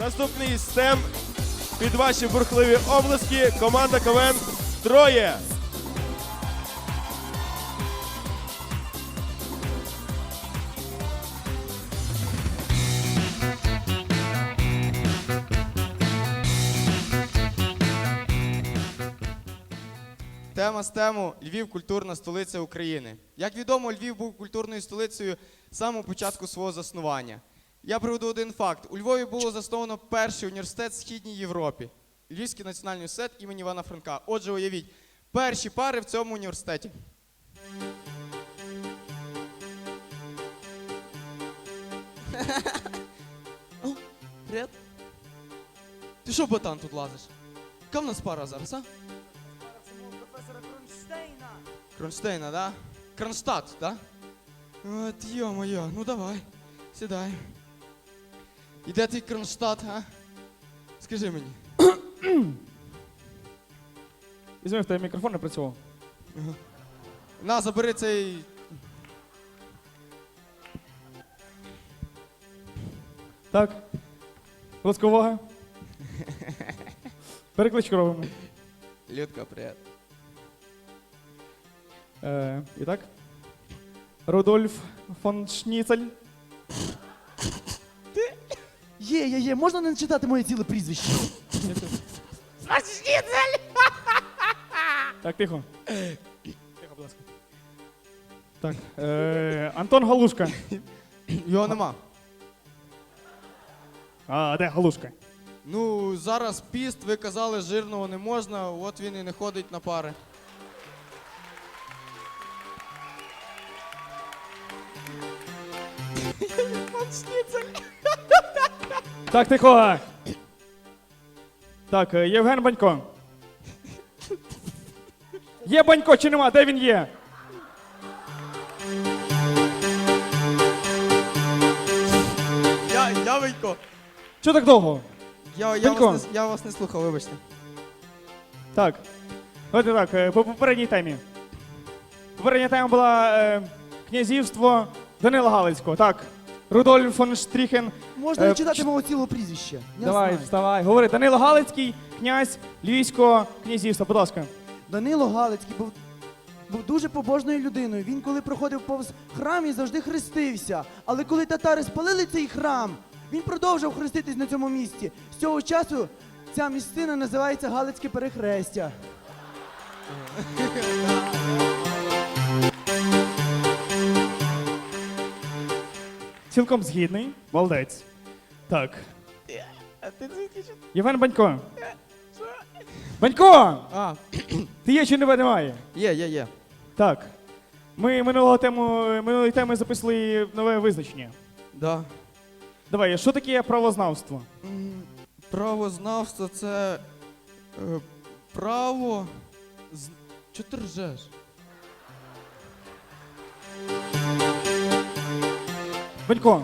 Наступний стем під ваші бурхливі облески. Команда КВН Троє. Тема з тему Львів культурна столиця України. Як відомо, Львів був культурною столицею з самого початку свого заснування. Я приведу один факт: у Львові було засновано перший університет в Східній Європі Львівський національний університет імені Івана Франка. Отже, уявіть, перші пари в цьому університеті. О, привіт. Ти що, ботан, тут лазиш? Яка в нас пара зараз, а? професора Кронштейна. Кронштейна, да? Кронштадт, да? От йо-моє, ну давай, сідай. І де твій Кронштадт, а? Скажи мені. Візьми, в тебе мікрофон не працював. На, забери цей. Так. Будь ласка, увага. Перекличку робимо. Людка, привіт. Е, і так. Рудольф фон Шніцель. Є, є, є, можна не читати моє ціле прізвище? Так, тихо. Тихо, будь ласка. Так. Е, Антон Галушка. Його нема. А, де Галушка? Ну, зараз піст, ви казали, жирного не можна, от він і не ходить на пари. Так, тихо. Так, е, Євген Банько. Є Банько чи нема? Де він є? Я, я Вийко. Чого так довго? Я, я, Венько. вас не, я вас не слухав, вибачте. Так. Давайте так, е, по попередній темі. Попередня тема була е, князівство Данила Галицького. Так. Рудольф фон Штріхен. Можна Е, не читати мого цілого прізвища. Я Давай, знаю. вставай. Говори, Данило Галицький, князь Львівського князівства. Будь ласка. Данило Галицький був, був дуже побожною людиною. Він, коли проходив повз храм, і завжди хрестився. Але коли татари спалили цей храм, він продовжив хреститись на цьому місці. З цього часу ця місцина називається Галицьке перехрестя. Цілком згідний. Молодець. Так. Євген Банько. Банько! А, Ти є чи не немає? є, є, є. Так. Ми минулого тему, минулої теми записали нове визначення. Да. Давай, що таке правознавство? М, Правознавство це е, право. З... Чого ти ржеш? Банько,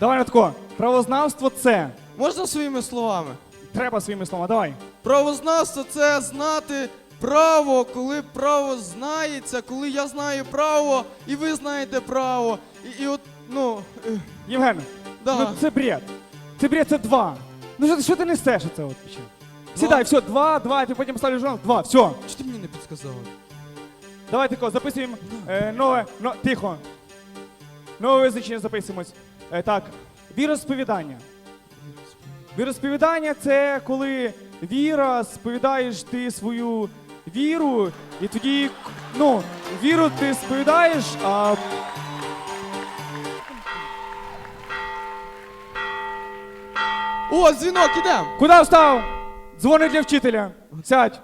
давай на. Правознавство це. Можна своїми словами? Треба своїми словами, давай. Правознавство це знати право, коли право знається, коли я знаю право, і ви знаєте право. І, і от, ну. е, Євген, Да. ну це бред. Це бред, це два. Ну що, ти- що ти несеш оце от піче? Сідай, все, два, два, ти потім ставлю журнал, два, все. Чого ти мені не підказав? Давай тако, записуємо е, нове, но, тихо. Нове визначення записуємось. Е, так, віросповідання. Віросповідання це коли віра, сповідаєш ти свою віру, і тоді, ну, віру ти сповідаєш, а О, дзвінок, ідем! куди встав? Дзвонить для вчителя. Сядь.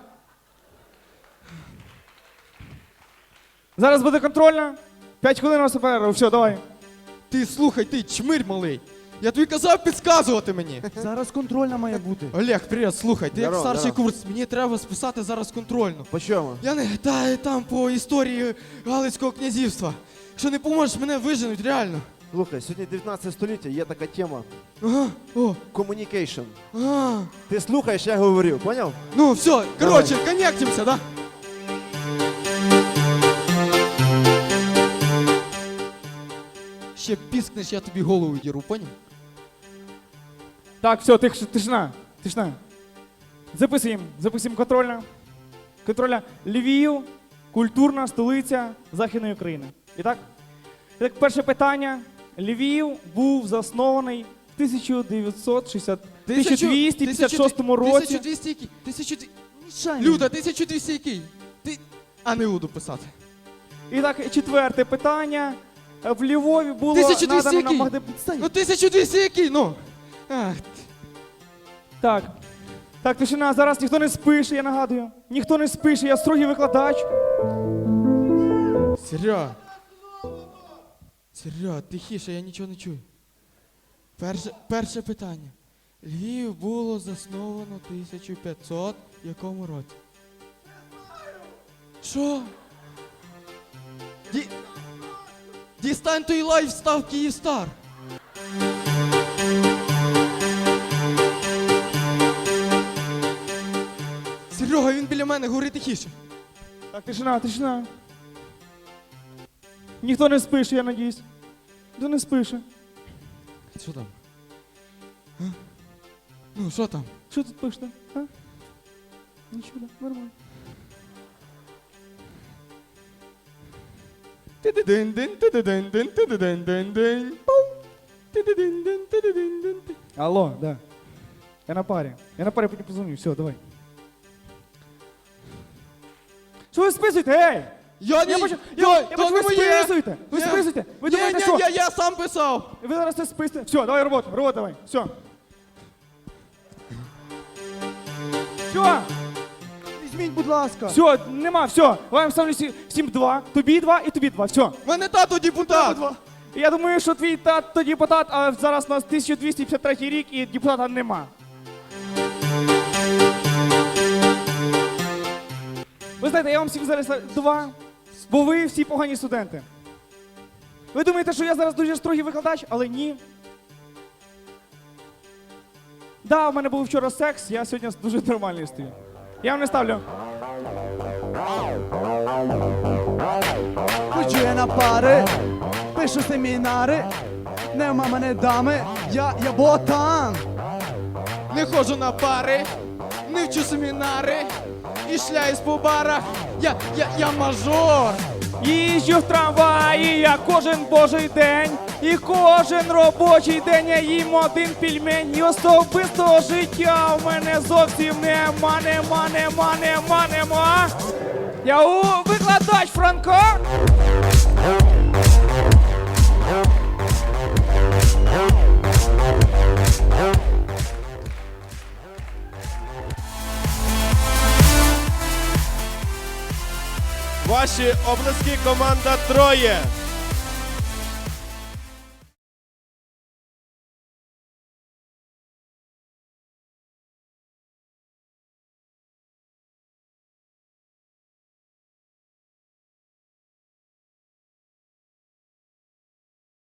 Зараз буде контрольна. П'ять хвилин у нас перерва. Все, давай. Ти слухай, ти чмирь малий. Я тобі казав підказувати мені. Зараз контрольна має бути. Олег, привіт, слухай, ти як Здорово, старший здорово. курс, мені треба списати зараз контрольну. По чому? Я не та, там по історії Галицького князівства. Якщо не поможеш, мене виженуть, реально. Слухай, сьогодні 19 століття, є така тема Ага, о, communication. а, Ти слухаєш, я говорю, поняв? ну все, коротше, коннектимося, да? Ще піскнеш, я тобі голову діру, поняв? Так, все, тиш, тишина, тишина. Записуємо, записуємо контрольно. Контрольно. Львів, культурна столиця Західної України. І так? І так, перше питання. Львів був заснований в 1960 1256 році. 1200 який? 1200... Люда, 1200 який? Ти... А не буду писати. І так, четверте питання. В Львові було 1200 надано який? Магде... Відстань. Ну 1200 який, ну. Ах, Так. Так, тишина, зараз ніхто не спише, я нагадую. Ніхто не спише, я строгий викладач. Серега. Серега, тихіше, я нічого не чую. Перше, перше питання. Львів було засновано 1500 якому році? Що? Ді... Дістань той лайф став Київстар. Серега, він біля мене, говори тихіше. Так, тишина, тишина. Ніхто не спише, я надіюсь. Ніхто не спише. Що там? А? Ну, що там? Що тут пишете? А? Нічого, нормально. Алло, да. Я на парі. Я на парі потім позвоню. Все, давай. Що ви списуєте? Ей! Я. Я бачу, Я, я, бачу, ви списуєте! Ви списуєте! Ви думаєте, що? я, сам писав. Ви зараз це списуєте. Все, давай роботу, роботу давай. Все, Візьміть, будь ласка. все, нема, все. Вам ставлю сі- всім два, тобі два і тобі два. Все. Мене тато депутат. Я думаю, що твій тато депутат, а зараз у нас 1253 рік і депутата нема. Ви знаєте, я вам всіх зараз два, бо ви всі погані студенти. Ви думаєте, що я зараз дуже строгий викладач, але ні. Да, у мене був вчора секс, я сьогодні дуже нормальний стою. Я вам не ставлю. Ходжу я на пари, пишу семінари. Нема мене дами, я, я ботан. Не ходжу на пари, не вчу семінари. І шляюсь по барах. Я, я, я мажор. Їжджу в трамваї я кожен божий день, і кожен робочий день я їм один пільмень. І особистого життя в мене зовсім нема, нема, нема, нема, нема. Я у викладач Франко. Ваші обласки команда Троє.